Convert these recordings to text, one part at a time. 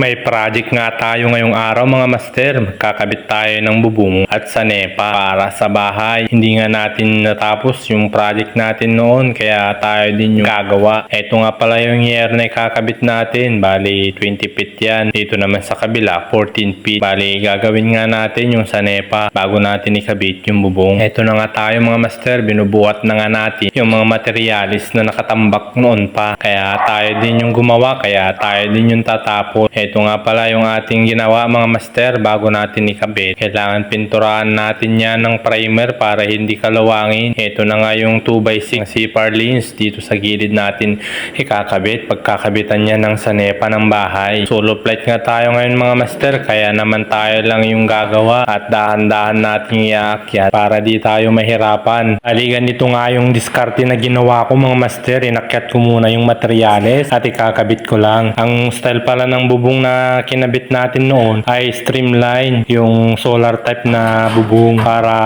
May project nga tayo ngayong araw mga master. Magkakabit tayo ng bubong at sanepa para sa bahay. Hindi nga natin natapos yung project natin noon kaya tayo din yung gagawa. Ito nga pala yung year na ikakabit natin. Bali 20 feet yan. Dito naman sa kabila 14 feet. Bali gagawin nga natin yung sanepa bago natin ikabit yung bubong. Ito na nga tayo mga master. Binubuhat na nga natin yung mga materialis na nakatambak noon pa. Kaya tayo din yung gumawa. Kaya tayo din yung tatapos. Ito nga pala yung ating ginawa mga master bago natin ikabit. Kailangan pinturahan natin yan ng primer para hindi kalawangin. Ito na nga yung 2x6 na CPR lens dito sa gilid natin ikakabit. Pagkakabitan niya ng sanepa ng bahay. Solo plate nga tayo ngayon mga master kaya naman tayo lang yung gagawa at dahan-dahan natin iaakyat para di tayo mahirapan. Aligan nito nga yung diskarte na ginawa ko mga master. Inakyat ko muna yung materyales at ikakabit ko lang. Ang style pala ng bubong na kinabit natin noon ay streamline yung solar type na bubong para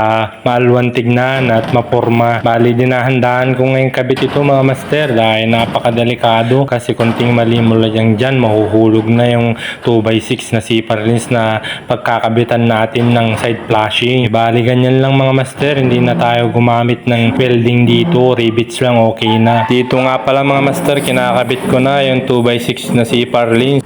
maalwan tignan at maporma. Bali dinahandaan ko ngayon kabit ito mga master dahil napakadelikado kasi konting mali mo lang dyan mahuhulog na yung 2x6 na zipper lens na pagkakabitan natin ng side flashing. Bali ganyan lang mga master hindi na tayo gumamit ng welding dito rivets lang okay na. Dito nga pala mga master kinakabit ko na yung 2x6 na zipper lens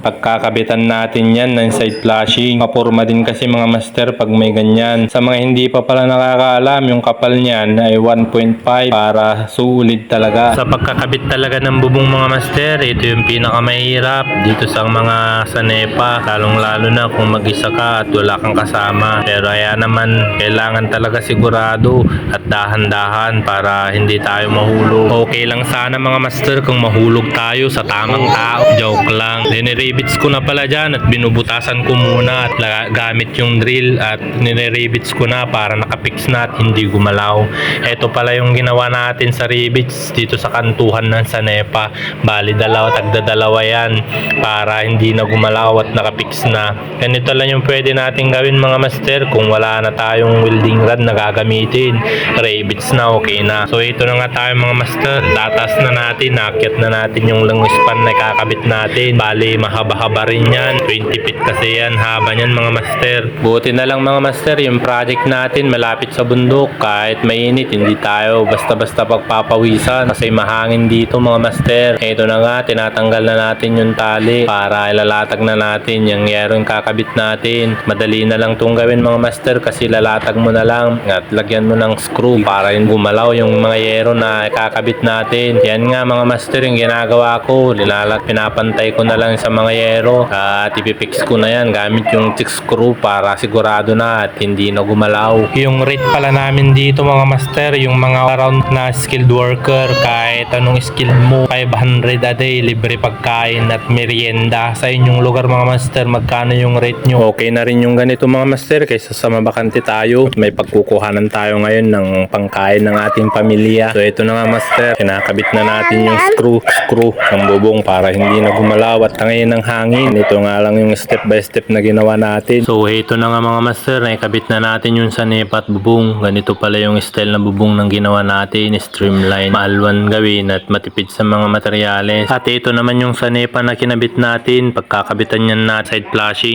pagkakabitan natin yan ng side flashing. Mapurma din kasi mga master pag may ganyan. Sa mga hindi pa pala nakakaalam, yung kapal niyan ay 1.5 para sulit talaga. Sa pagkakabit talaga ng bubong mga master, ito yung pinakamahirap dito sa mga sanepa. Lalong lalo na kung mag-isa ka at wala kang kasama. Pero ayan naman, kailangan talaga sigurado at dahan-dahan para hindi tayo mahulog. Okay lang sana mga master kung mahulog tayo sa tamang tao. Joke lang. Diniribits ko na pala dyan at binubutasan ko muna at gamit yung drill at nire-rivets ko na para nakapix na at hindi gumalaw. Ito pala yung ginawa natin sa rivets dito sa kantuhan ng Sanepa. Bali dalawa, tagdadalawa yan para hindi na gumalaw at nakapix na. Ganito lang yung pwede natin gawin mga master kung wala na tayong welding rod na gagamitin. Rivets na okay na. So ito na nga tayo mga master. Tatas na natin, nakyat na natin yung langoy span na kakabit natin. Bali mahaba-haba rin yan. 20 feet kasi yan. Haba niyan mga master. Buti na lang mga master yung project natin malapit sa bundok. Kahit mainit, hindi tayo basta-basta pagpapawisan. Kasi mahangin dito mga master. Ito na nga, tinatanggal na natin yung tali para ilalatag na natin yung yerong kakabit natin. Madali na lang itong gawin mga master kasi lalatag mo na lang at lagyan mo ng screw para yung gumalaw yung mga yero na kakabit natin. Yan nga mga master yung ginagawa ko. Lilalat, pinapantay ko na lang sa mga yero at ipipix ko na yan gamit yung tick screw para sigurado na at hindi na gumalaw. Yung rate pala namin dito mga master, yung mga around na skilled worker, kahit anong skill mo, 500 a day, libre pagkain at merienda. Sa inyong lugar mga master, magkano yung rate nyo? Okay na rin yung ganito mga master kaysa sa mabakante tayo. May pagkukuhanan tayo ngayon ng pangkain ng ating pamilya. So ito na nga master, kinakabit na natin yung screw, screw ng bubong para hindi na gumalaw at tangayin ng hangin. Ito nga lang yung step by step na ginawa natin. So ito na nga mga master, naikabit na natin yung sanepa at bubong. Ganito pala yung style na bubong ng ginawa natin, streamline, maalwan gawin at matipid sa mga materyales. At ito naman yung sanepa na kinabit natin, pagkakabitan yan na side flashing.